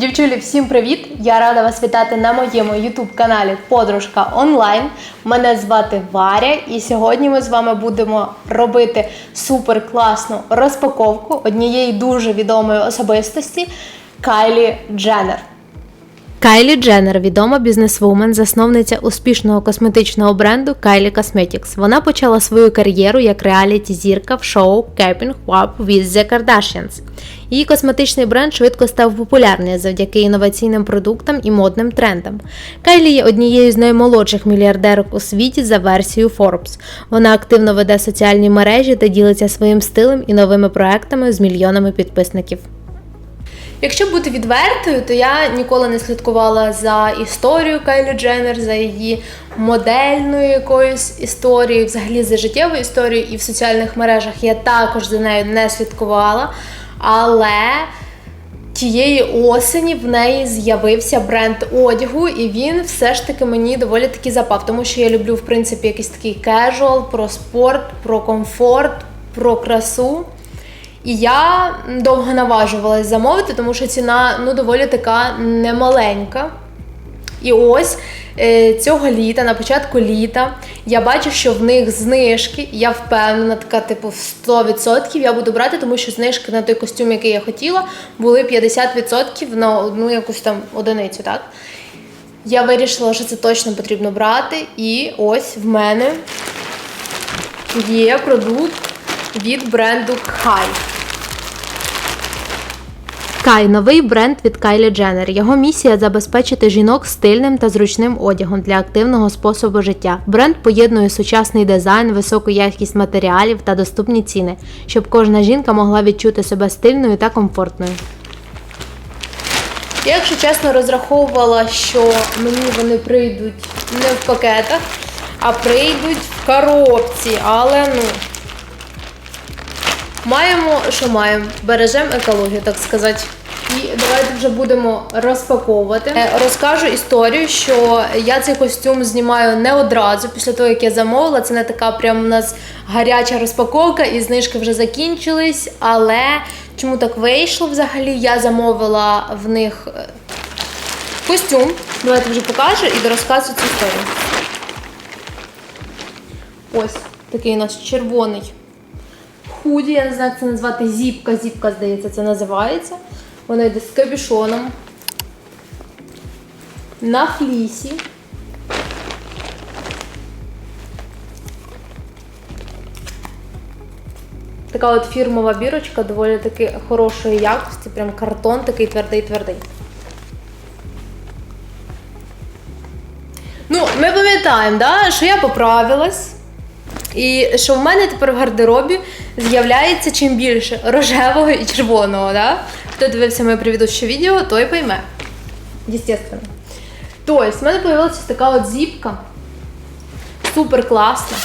Дівчулі, всім привіт! Я рада вас вітати на моєму youtube каналі Подружка Онлайн. Мене звати Варя, і сьогодні ми з вами будемо робити супер класну розпаковку однієї дуже відомої особистості Кайлі Дженнер. Кайлі Дженнер відома бізнесвумен, засновниця успішного косметичного бренду Kylie Cosmetics. Вона почала свою кар'єру як реаліті-зірка в шоу Keeping Up with the Kardashians. Її косметичний бренд швидко став популярний завдяки інноваційним продуктам і модним трендам. Кайлі є однією з наймолодших мільярдерок у світі за версією Forbes. Вона активно веде соціальні мережі та ділиться своїм стилем і новими проектами з мільйонами підписників. Якщо бути відвертою, то я ніколи не слідкувала за історією Кайлі Дженнер, за її модельною якоюсь історією, взагалі за життєвою історією, і в соціальних мережах я також за нею не слідкувала. Але тієї осені в неї з'явився бренд одягу, і він все ж таки мені доволі таки запав, тому що я люблю, в принципі, якийсь такий кежуал, про спорт, про комфорт, про красу. І я довго наважувалась замовити, тому що ціна ну доволі така немаленька. І ось е, цього літа, на початку літа, я бачу, що в них знижки. Я впевнена, така, типу, в 100% я буду брати, тому що знижки на той костюм, який я хотіла, були 50% на одну якусь там одиницю. так? Я вирішила, що це точно потрібно брати. І ось в мене є продукт від бренду Kai. Кай новий бренд від Кайлі Дженнер. Його місія забезпечити жінок стильним та зручним одягом для активного способу життя. Бренд поєднує сучасний дизайн, високу якість матеріалів та доступні ціни, щоб кожна жінка могла відчути себе стильною та комфортною. Я, якщо чесно, розраховувала, що мені вони прийдуть не в пакетах, а прийдуть в коробці, але ну. Маємо, що маємо, бережемо екологію, так сказати. І давайте вже будемо розпаковувати. Е, Розкажу історію, що я цей костюм знімаю не одразу після того, як я замовила. Це не така прям у нас гаряча розпаковка, і знижки вже закінчились. Але чому так вийшло взагалі? Я замовила в них е, костюм. Давайте вже покажу і розказую цю історію. Ось такий у нас червоний худі, я не знаю, як це назвати зіпка, зіпка, здається, це називається. Вона йде з кабішоном. На флісі. Така от фірмова бірочка, доволі таки хорошої якості, прям картон такий твердий-твердий. Ну, ми пам'ятаємо, да, що я поправилась. І що в мене тепер в гардеробі з'являється чим більше рожевого і червоного. Да? Хто дивився моє предыдущее відео, той пойме. Естественно. Тобто, в мене з'явилася така от зіпка. Супер класна.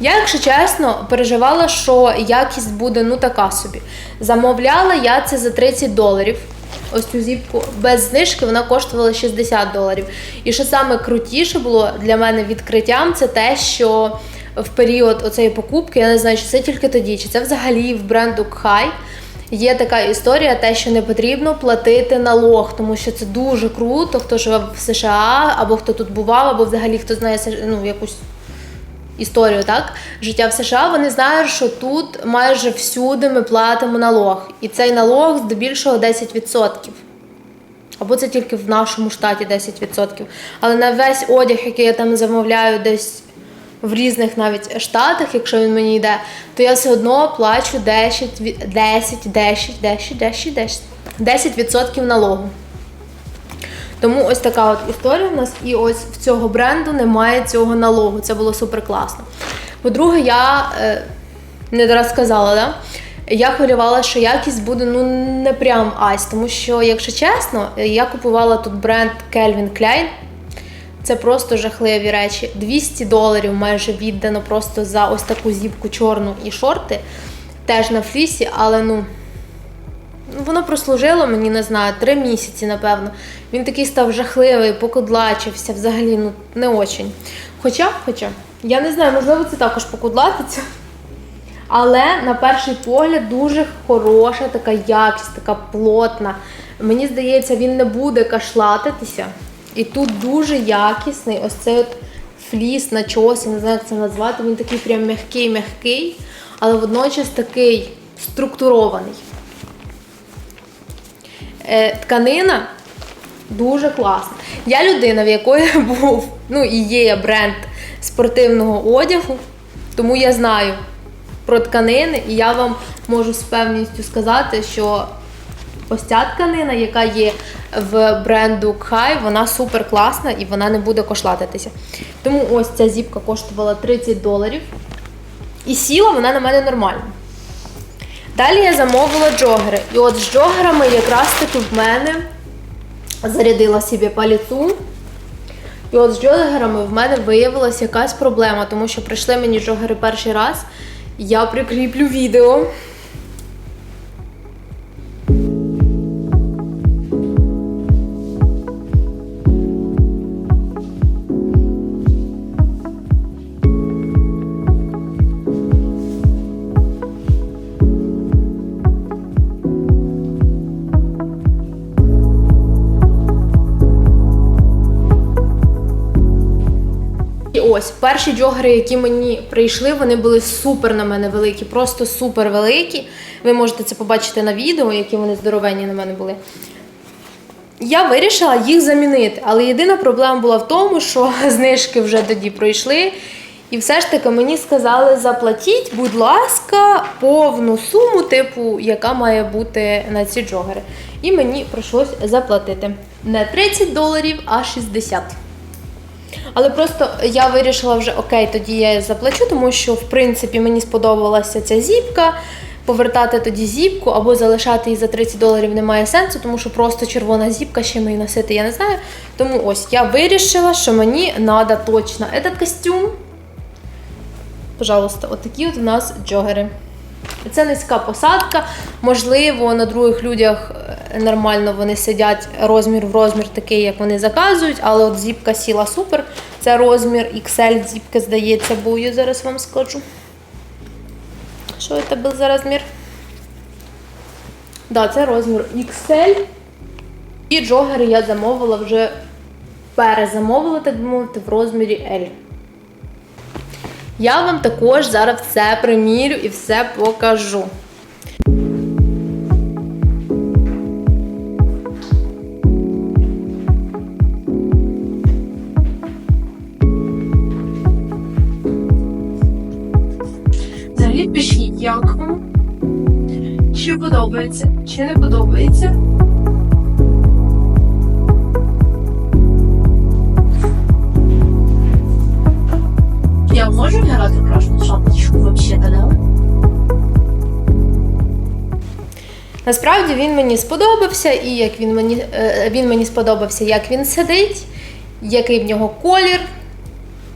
Я, якщо чесно, переживала, що якість буде ну така собі. Замовляла я це за 30 доларів. Ось цю зіпку без знижки вона коштувала 60 доларів. І що саме крутіше було для мене відкриттям, це те, що в період оцеї покупки, я не знаю, чи це тільки тоді, чи це взагалі в бренду Кхай. Є така історія, те, що не потрібно платити налог, тому що це дуже круто, хто живе в США, або хто тут бував, або взагалі хто знає ну, якусь історію, так? Життя в США, вони знають, що тут майже всюди ми платимо налог. І цей налог здебільшого 10%. Або це тільки в нашому штаті 10%. Але на весь одяг, який я там замовляю десь в різних навіть штатах, якщо він мені йде, то я все одно плачу 10, 10, 10, 10, 10, 10, 10% налогу. Тому ось така от історія в нас, і ось в цього бренду немає цього налогу. Це було супер класно. По-друге, я е, не розказала, да? я хвилювала, що якість буде ну не прям ась, тому що, якщо чесно, я купувала тут бренд Calvin Klein. Це просто жахливі речі. 200 доларів майже віддано просто за ось таку зіпку чорну і шорти. Теж на флісі, але ну. Воно прослужило мені, не знаю, три місяці, напевно. Він такий став жахливий, покудлачився, взагалі, ну, не очень. Хоча, хоча, я не знаю, можливо, це також покудлатиться. Але на перший погляд дуже хороша така якість, така плотна. Мені здається, він не буде кашлатитися. І тут дуже якісний ось цей от фліс, начос, я не знаю, як це назвати. Він такий прям м'який-м'який, але водночас такий структурований. Е, тканина дуже класна. Я людина, в якої був, ну і є бренд спортивного одягу, тому я знаю про тканини, і я вам можу з певністю сказати, що ось ця тканина, яка є в бренду Кхай, вона супер класна і вона не буде кошлатитися. Тому ось ця зіпка коштувала 30 доларів. І сіла вона на мене нормально. Далі я замовила джогери. І от з джогерами якраз таки в мене зарядила собі паліцу. І от з джогерами в мене виявилася якась проблема, тому що прийшли мені джогери перший раз. Я прикріплю відео. Ось перші джогери, які мені прийшли, вони були супер на мене великі, просто супер великі. Ви можете це побачити на відео, які вони здоровенні на мене були. Я вирішила їх замінити, але єдина проблема була в тому, що знижки вже тоді пройшли. І все ж таки мені сказали, заплатіть, будь ласка, повну суму, типу, яка має бути на ці джогери. І мені прийшлось заплатити не 30 доларів, а 60. Але просто я вирішила вже окей, тоді я заплачу, тому що в принципі мені сподобалася ця зіпка. Повертати тоді зіпку або залишати її за 30 доларів немає сенсу, тому що просто червона зіпка ще мені носити, я не знаю. Тому ось я вирішила, що мені треба точно этот костюм. Пожалуйста, отакі от у нас джогери. Це низька посадка. Можливо, на других людях нормально вони сидять розмір в розмір такий, як вони заказують, але от зіпка сіла супер. Це розмір XL зіпки, здається, бо я зараз вам скажу. Що це був за розмір? Да, це розмір XL. І джогери я замовила вже перезамовила, так би мовити, в розмірі L. Я вам також зараз все примірю і все покажу. Подобається, чи не подобається. Я можу грати красну шапочку вообще-то. Насправді він мені сподобався, і як він мені, е, він мені сподобався, як він сидить, який в нього колір.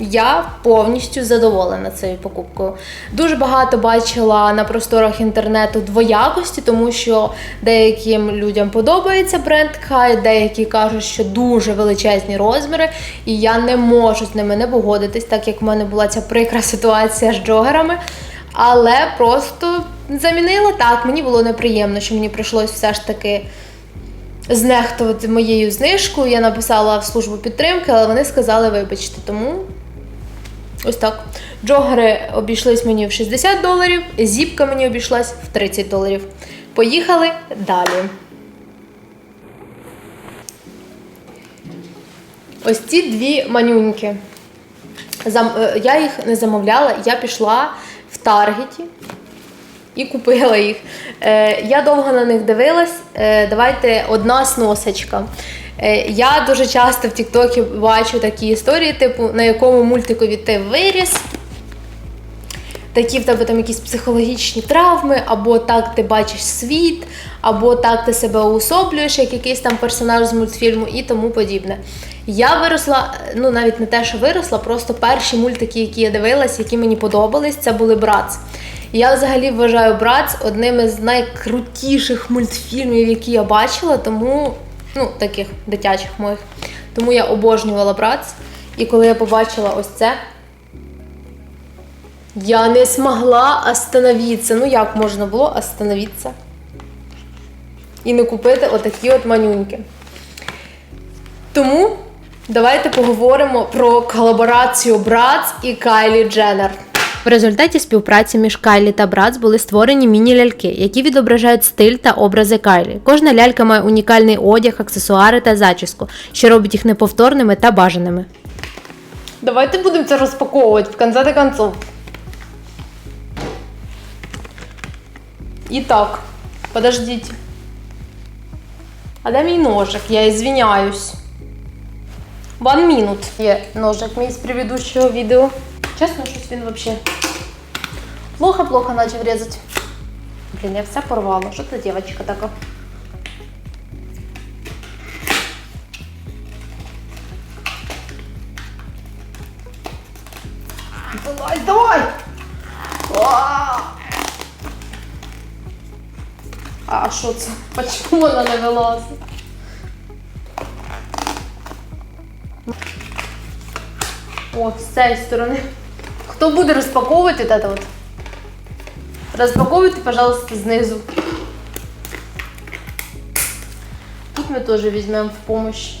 Я повністю задоволена цією покупкою. Дуже багато бачила на просторах інтернету двоякості, тому що деяким людям подобається бренд Кай, деякі кажуть, що дуже величезні розміри, і я не можу з ними не погодитись, так як в мене була ця прикра ситуація з джогерами. Але просто замінила так. Мені було неприємно, що мені прийшлось все ж таки знехтувати моєю знижкою. Я написала в службу підтримки, але вони сказали, вибачте, тому ось так. Джогери обійшлись мені в 60 доларів, зіпка мені обійшлась в 30 доларів. Поїхали далі. Ось ці дві манюньки. Е, Я їх не замовляла, я пішла в Таргеті і купила їх. Е, я довго на них дивилась. Е, давайте одна сносочка. Е, я дуже часто в Тіктокі бачу такі історії, типу, на якому мультикові ти виріс. Такі в тебе там якісь психологічні травми, або так ти бачиш світ, або так ти себе уособлюєш, як якийсь там персонаж з мультфільму і тому подібне. Я виросла, ну навіть не те, що виросла, просто перші мультики, які я дивилась, які мені подобались, це були Братс. Я взагалі вважаю Братс одним із найкрутіших мультфільмів, які я бачила, тому ну, таких дитячих моїх. Тому я обожнювала Братс. І коли я побачила ось це, Я не змогла остановитися. Ну як можна було остановитися? І не купити отакі от манюньки. Тому давайте поговоримо про колаборацію Братс і Кайлі Дженнер. В результаті співпраці між Кайлі та Братс були створені міні-ляльки, які відображають стиль та образи Кайлі. Кожна лялька має унікальний одяг, аксесуари та зачіску, що робить їх неповторними та бажаними. Давайте будемо це розпаковувати в до концов. Итак, подождите. А де мій ножик? Я извиняюсь. One minute. Є ножик мій з предыдущого відео. Чесно, щось він вообще плохо-плохо начав резати. Блін, я все порвала. Що це дівчинка така? Давай, давай! А! А що це? Почему вона не вилазить? О, з цієї сторони. Хто буде розпаковувати это вот. Розпаковуйте, пожалуйста, знизу. Тут ми теж візьмемо в помощь.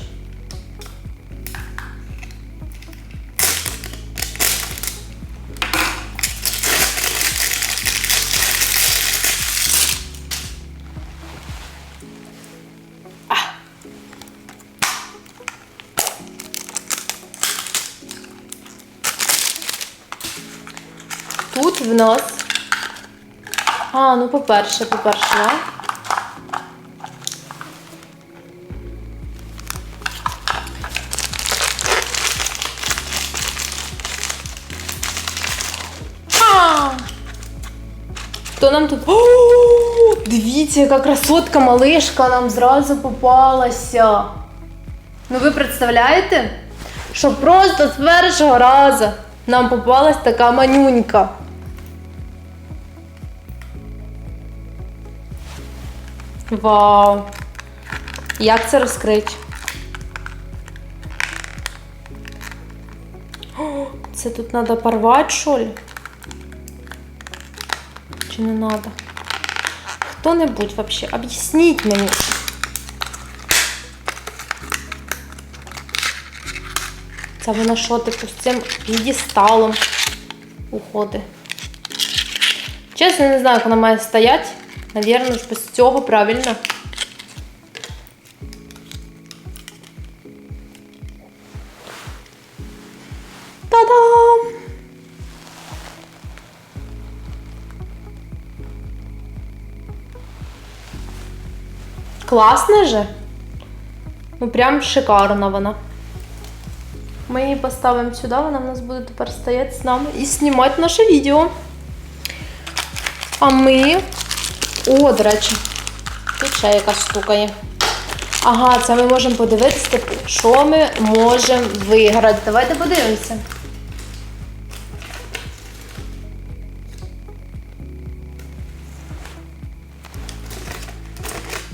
Ну по-перше, по-перше? Хто нам тут? О, дивіться, яка красотка малишка нам зразу попалася. Ну ви представляєте, що просто з першого разу нам попалась така манюнька. Вау! Як це розкрити? Це тут треба порвати, що ли? Чи не треба? Хто-небудь вообще, об'ясніть мені. Це вона що, типу, з цим п'єдесталом уходить. Чесно, не знаю, як вона має стояти. Навірно, ж без цього правильно. Та-дам! Класна же. Ну прям шикарна вона. Ми її поставимо сюди, вона в нас буде тепер стояти з нами і знімати наше відео. А ми. О, до речі, тут ще якась штука є. Ага, це ми можемо подивитися, що ми можемо виграти. Давайте подивимося.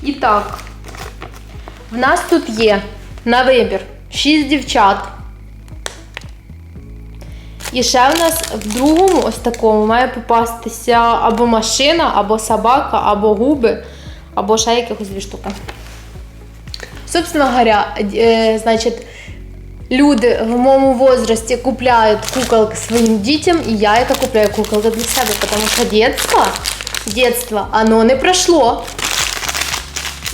І так, в нас тут є на вибір 6 дівчат. І ще в нас в другому ось такому має попастися або машина, або собака, або губи, або ще якихось дві штуки. Собственно говоря, е, значить, люди в моєму возрасті купляють куколки своїм дітям, і я это купляю куколки для себе, тому що детство, детство, оно не пройшло.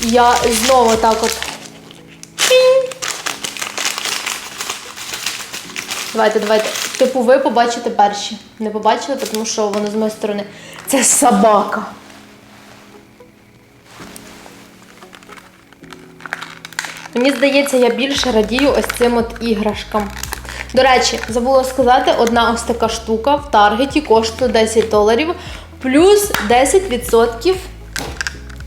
Я знову так от. Давайте, давайте. Типу, ви побачите перші. Не побачили, тому що воно з моєї сторони. Це собака. Мені здається, я більше радію ось цим от іграшкам. До речі, забула сказати, одна ось така штука в Таргеті коштує 10 доларів плюс 10%.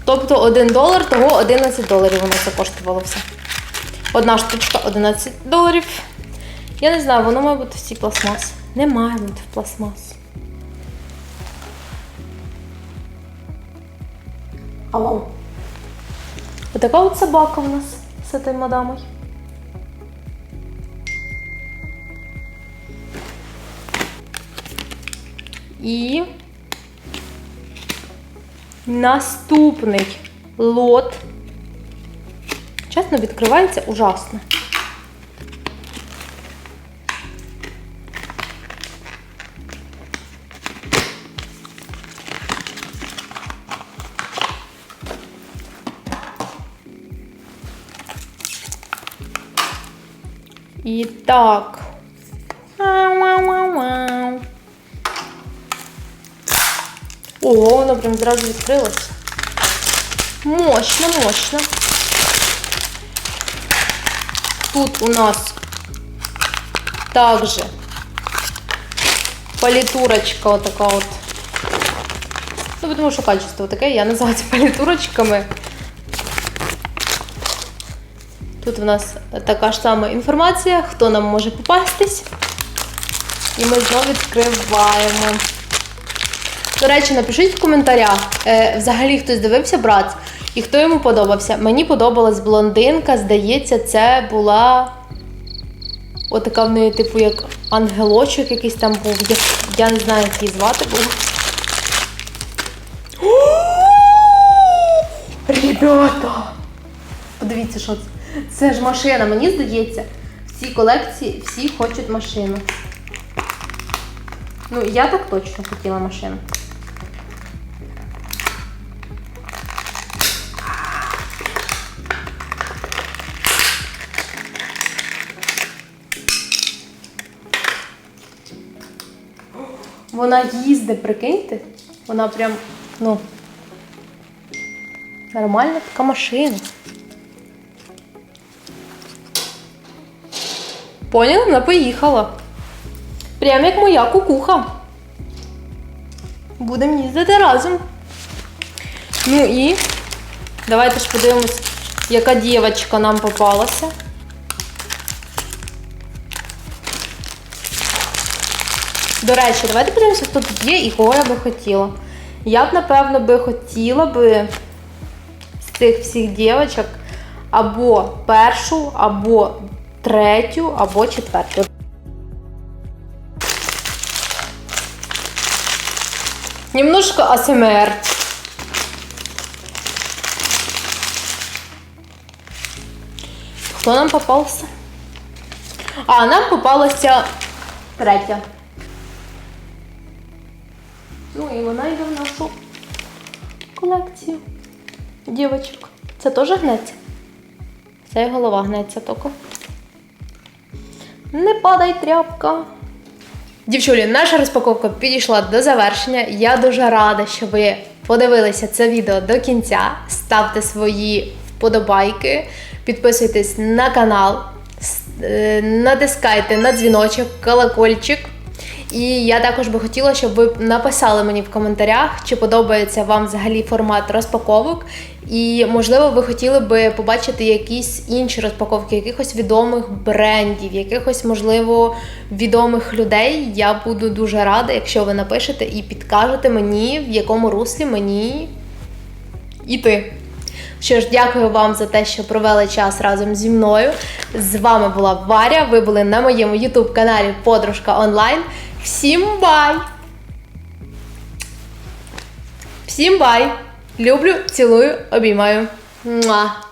Тобто 1 долар, того 11 доларів воно це коштувало все. Одна штучка 11 доларів. Я не знаю, воно має бути всі пластмас. Не має бути в пластмас. Алло. Отака от собака у нас з цією мадамою. І наступний лот. Чесно, відкривається ужасно. І так. Вау-вау-вау-вау. Ого, воно прям зразу відкрилось. Мощно, мощно. Тут у нас также палітурочка отака от. Ну, тому що качество таке, я називаю це палітурочками. Тут у нас така ж сама інформація, хто нам може попастись. І ми знову відкриваємо. До речі, напишіть в коментарях, е, взагалі хтось дивився брат і хто йому подобався. Мені подобалась блондинка, здається, це була отака в неї, типу, як ангелочок якийсь там був. Я, я не знаю, як її звати був. Ребята! Подивіться, що це. Це ж машина. Мені здається, в цій колекції всі хочуть машину. Ну, я так точно хотіла машину. Вона їздить, прикиньте. Вона прям, ну, нормальна така машина. Поняла? Вона поїхала. Прям як моя кукуха. Будемо їздити разом. Ну і давайте ж подивимось, яка дівчинка нам попалася. До речі, давайте подивимося, хто тут є і кого я би хотіла. Я б, напевно, би хотіла би з цих всіх дівчаток або першу, або третю, або четверту. Немножко АСМР. Хто нам попався? А, нам попалася третя. Ну і вона йде в нашу колекцію. Дівочок. Це теж гнеться? Це і голова гнеться тільки. Не падай тряпка. Дівчулі, наша розпаковка підійшла до завершення. Я дуже рада, що ви подивилися це відео до кінця. Ставте свої вподобайки, підписуйтесь на канал, е, натискайте на дзвіночок, колокольчик. І я також би хотіла, щоб ви написали мені в коментарях, чи подобається вам взагалі формат розпаковок. І, можливо, ви хотіли би побачити якісь інші розпаковки, якихось відомих брендів, якихось, можливо, відомих людей. Я буду дуже рада, якщо ви напишете і підкажете мені, в якому руслі мені іти. Що ж, дякую вам за те, що провели час разом зі мною. З вами була Варя. Ви були на моєму YouTube каналі Подружка Онлайн. Всім бай! Всім бай! Люблю, цілую, обіймаю. Муа!